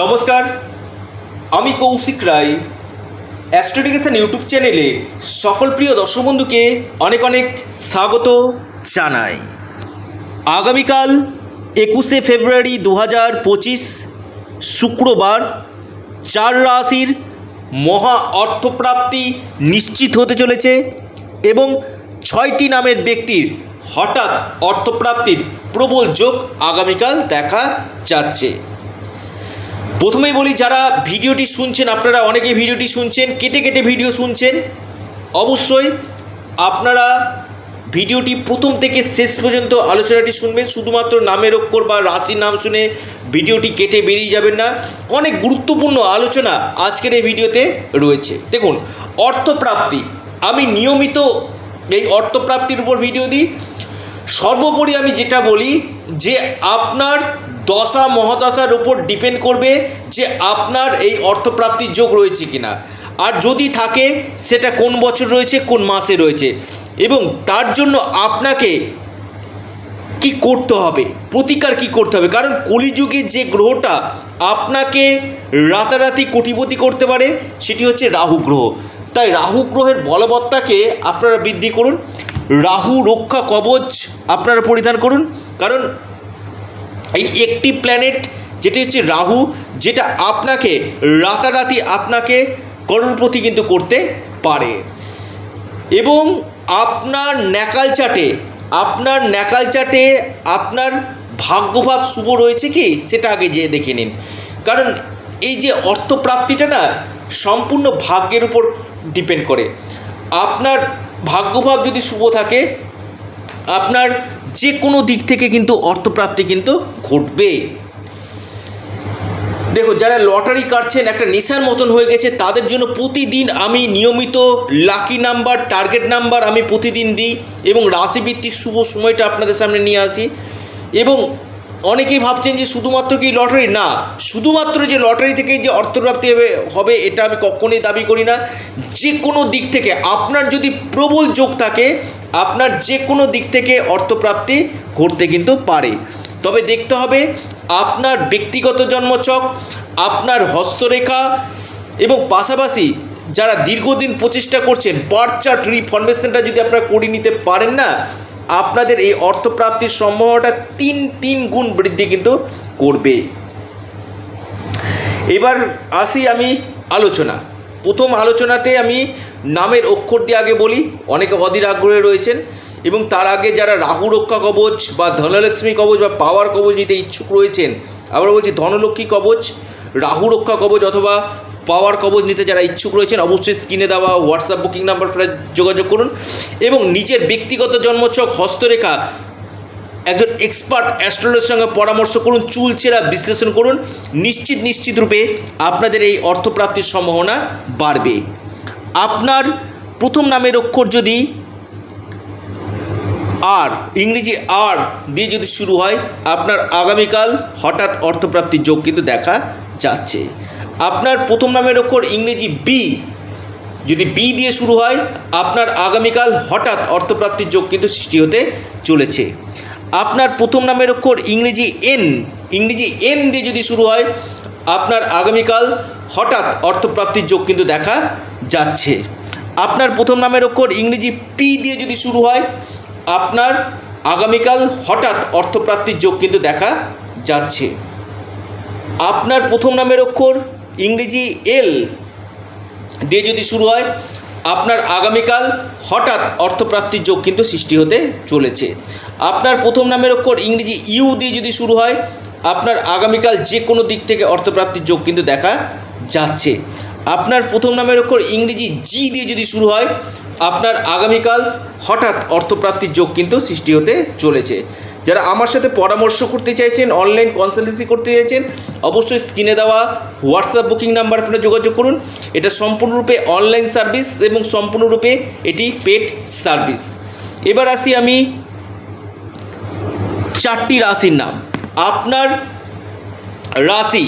নমস্কার, আমি কৌশিক রায়। অ্যাস্ট্রোডিকেশন ইউটিউব চ্যানেলে সকল প্রিয় দর্শক বন্ধুকে অনেক অনেক স্বাগত জানাই। আগামীকাল একুশে ফেব্রুয়ারি দু হাজার পঁচিশ, শুক্রবার চার রাশির মহা অর্থপ্রাপ্তি নিশ্চিত হতে চলেছে এবং ছয়টি নামের ব্যক্তির হঠাৎ অর্থপ্রাপ্তির প্রবল যোগ আগামীকাল দেখা যাচ্ছে। প্রথমেই বলি, যারা ভিডিওটি শুনছেন, আপনারা অনেকে ভিডিওটি শুনছেন, কেটে কেটে ভিডিও শুনছেন, অবশ্যই আপনারা ভিডিওটি প্রথম থেকে শেষ পর্যন্ত আলোচনাটি শুনবেন। শুধুমাত্র নামের অক্ষর বা রাশির নাম শুনে ভিডিওটি কেটে বেরিয়ে যাবেন না। অনেক গুরুত্বপূর্ণ আলোচনা আজকের এই ভিডিওতে রয়েছে। দেখুন, অর্থপ্রাপ্তি। আমি নিয়মিত এই অর্থপ্রাপ্তির উপর ভিডিও দিই। সর্বোপরি আমি যেটা বলি যে, আপনার দশা মহাদশার উপর ডিপেন্ড করবে যে আপনার এই অর্থপ্রাপ্তির যোগ রয়েছে কিনা। আর যদি থাকে, সেটা কোন বছর রয়েছে, কোন মাসে রয়েছে। এবং তার জন্য আপনাকে কি করতে হবে? প্রতিকার কি করতে হবে? কারণ কলিযুগে যে গ্রহটা আপনাকে রাতারাতি কোটিপতি করতে পারে, সেটি হচ্ছে রাহু গ্রহ। তাই রাহু গ্রহের বলবত্তাকে আপনারা বৃদ্ধি করুন। রাহু রক্ষা কবচ আপনারা পরিধান করুন। কারণ এই একটি প্ল্যানেট যেটি হচ্ছে রাহু, যেটা আপনাকে রাতারাতি আপনাকে করোড়পতি কিন্তু করতে পারে। এবং আপনার ন্যাকাল চাটে আপনার ন্যাকাল চাটে আপনার ভাগ্যভাব শুভ রয়েছে কি? সেটা আগে যেয়ে দেখে নিন। কারণ এই যে অর্থপ্রাপ্তিটা না, সম্পূর্ণ ভাগ্যের উপর ডিপেন্ড করে। আপনার ভাগ্যভাব যদি শুভ থাকে, আপনার যে কোনো দিক থেকে কিন্তু অর্থপ্রাপ্তি কিন্তু ঘটবে। দেখো, যারা লটারি কাটছেন, একটা নেশার মতন হয়ে গেছে, তাদের জন্য প্রতিদিন আমি নিয়মিত লাকি নাম্বার, টার্গেট নাম্বার আমি প্রতিদিন দিই এবং রাশিভিত্তিক শুভ সময়টা আপনাদের সামনে নিয়ে আসি। এবং অনেকেই ভাবছেন যে শুধুমাত্র কি লটারি? না, শুধুমাত্র যে লটারি থেকেই যে অর্থপ্রাপ্তি হবে হবে, এটা আমি কখনোই দাবি করি না। যে কোনো দিক থেকে আপনার যদি প্রবল যোগ থাকে আপনার যে কোনো দিক থেকে অর্থপ্রাপ্তি ঘটতে কিন্তু পারে। তবে দেখতে হবে, আপনার ব্যক্তিগত জন্মচক, আপনার হস্তরেখা এবং পাশাপাশি যারা দীর্ঘদিন প্রচেষ্টা করছেন, বার্থ চার্ট রিফরমেশনটা যদি আপনারা করে নিতে পারেন না, আপনাদের এই অর্থপ্রাপ্তির সম্ভাবনাটা তিন তিন গুণ বৃদ্ধি কিন্তু করবে। এবার আসি আমি আলোচনা। প্রথম আলোচনাতে আমি নামের অক্ষর দিয়ে আগে বলি, অনেকে অধীর আগ্রহে রয়েছেন এবং তার আগে যারা রাহু রক্ষা কবচ বা ধনলক্ষ্মী কবচ বা পাওয়ার কবচ নিতে ইচ্ছুক রয়েছেন আবার বলছি ধনলক্ষ্মী কবচ, রাহু রক্ষা কবচ অথবা পাওয়ার কবচ নিতে যারা ইচ্ছুক রয়েছেন, অবশ্যই স্ক্রিনে দেওয়া হোয়াটসঅ্যাপ বুকিং নাম্বার যোগাযোগ করুন এবং নিজের ব্যক্তিগত জন্মছক হস্তরেখা একজন এক্সপার্ট অ্যাস্ট্রোলজির সঙ্গে পরামর্শ করুন, চুলচেরা বিশ্লেষণ করুন। নিশ্চিত নিশ্চিত রূপে আপনাদের এই অর্থপ্রাপ্তির সম্ভাবনা বাড়বে। আপনার প্রথম নামের অক্ষর যদি আর, ইংরেজি আর দিয়ে যদি শুরু হয়, আপনার আগামীকাল হঠাৎ অর্থপ্রাপ্তির যোগ কিন্তু দেখা যাচ্ছে। আপনার প্রথম নামের অক্ষর ইংরেজি বি যদি বি দিয়ে শুরু হয়, আপনার আগামীকাল হঠাৎ অর্থপ্রাপ্তির যোগ কিন্তু সৃষ্টি হতে চলেছে। আপনার প্রথম নামের অক্ষর ইংরেজি এন ইংরেজি এন দিয়ে যদি শুরু হয়, আপনার আগামীকাল হঠাৎ অর্থপ্রাপ্তির যোগ কিন্তু দেখা যাচ্ছে। আপনার প্রথম নামের অক্ষর ইংরেজি পি দিয়ে যদি শুরু হয়, আপনার আগামীকাল হঠাৎ অর্থপ্রাপ্তির যোগ কিন্তু দেখা যাচ্ছে। আপনার প্রথম নামের অক্ষর ইংরেজি এল দিয়ে যদি শুরু হয়, আপনার আগামীকাল হঠাৎ অর্থপ্রাপ্তির যোগ কিন্তু সৃষ্টি হতে চলেছে। আপনার প্রথম নামের অক্ষর ইংরেজি ইউ দিয়ে যদি শুরু হয়, আপনার আগামীকাল যে কোনো দিক থেকে অর্থপ্রাপ্তির যোগ কিন্তু দেখা যাচ্ছে। আপনার প্রথম নামের অক্ষর ইংরেজি জি দিয়ে যদি শুরু হয়, আপনার আগামীকাল হঠাৎ অর্থপ্রাপ্তির যোগ কিন্তু সৃষ্টি হতে চলেছে। যারা আমার সাথে পরামর্শ করতে চাইছেন অনলাইন কনসালটেন্সি করতে চাইছেন, অবশ্যই স্ক্রিনে দেওয়া হোয়াটসঅ্যাপ বুকিং নাম্বার আপনারা যোগাযোগ করুন। এটা সম্পূর্ণরূপে অনলাইন সার্ভিস এবং সম্পূর্ণরূপে এটি পেড সার্ভিস এবার আসি আমি চারটি রাশির নাম। আপনার রাশি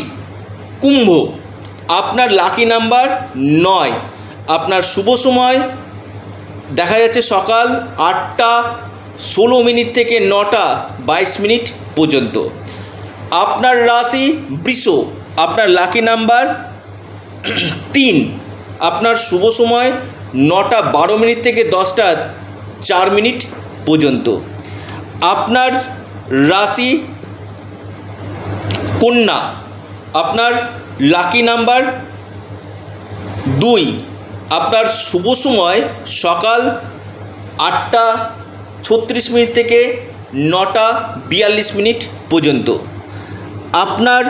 কুম্ভ। আপনার লাকি নাম্বার নয়। আপনার শুভ সময়, দেখা যাচ্ছে সকাল আটটা ষোলো মিনিট থেকে নটা বাইশ মিনিট পর্যন্ত। আপনার রাশি বৃষ, আপনার লাকি নাম্বার তিন। আপনার শুভ সময় নটা বারো মিনিট থেকে দশটা চার মিনিট পর্যন্ত। আপনার রাশি কন্যা, আপনার লাকি নাম্বার দুই। আপনার শুভ সময় সকাল আটটা ছত্রিশ মিনিট থেকে নটা বিয়াল্লিশ মিনিট পর্যন্ত। আপনার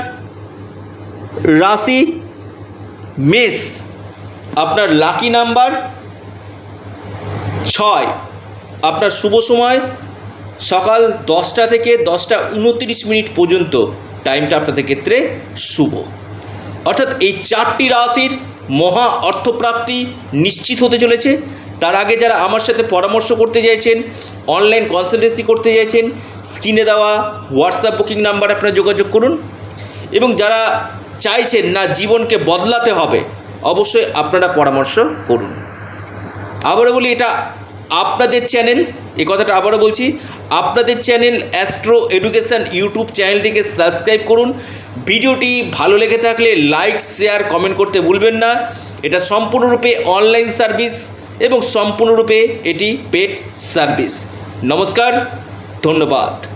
রাশি মেষ, আপনার লাকি নাম্বার ছয়। আপনার শুভ সময় সকাল দশটা থেকে দশটা উনত্রিশ মিনিট পর্যন্ত। টাইমটা আপনাদের ক্ষেত্রে শুভ। অর্থাৎ এই চারটি রাশির মহা অর্থপ্রাপ্তি নিশ্চিত হতে চলেছে। তার আগে যারা আমার সাথে পরামর্শ করতে চাইছেন অনলাইন কনসালটেন্সি করতে চাইছেন স্ক্রিনে দেওয়া হোয়াটসঅ্যাপ বুকিং নাম্বার আপনারা যোগাযোগ করুন। এবং যারা চাইছেন না জীবনকে বদলাতে হবে, অবশ্যই আপনারা পরামর্শ করুন। আবারও বলি, এটা আপনাদের চ্যানেল এই কথাটা আবারও বলছি আপনাদের চ্যানেল অ্যাস্ট্রো এডুকেশান ইউটিউব চ্যানেলটিকে সাবস্ক্রাইব করুন। ভিডিওটি ভালো লেগে থাকলে লাইক, শেয়ার, কমেন্ট করতে ভুলবেন না। এটা সম্পূর্ণরূপে অনলাইন সার্ভিস এবং সম্পূর্ণরূপে এটি পেড সার্ভিস। নমস্কার, ধন্যবাদ।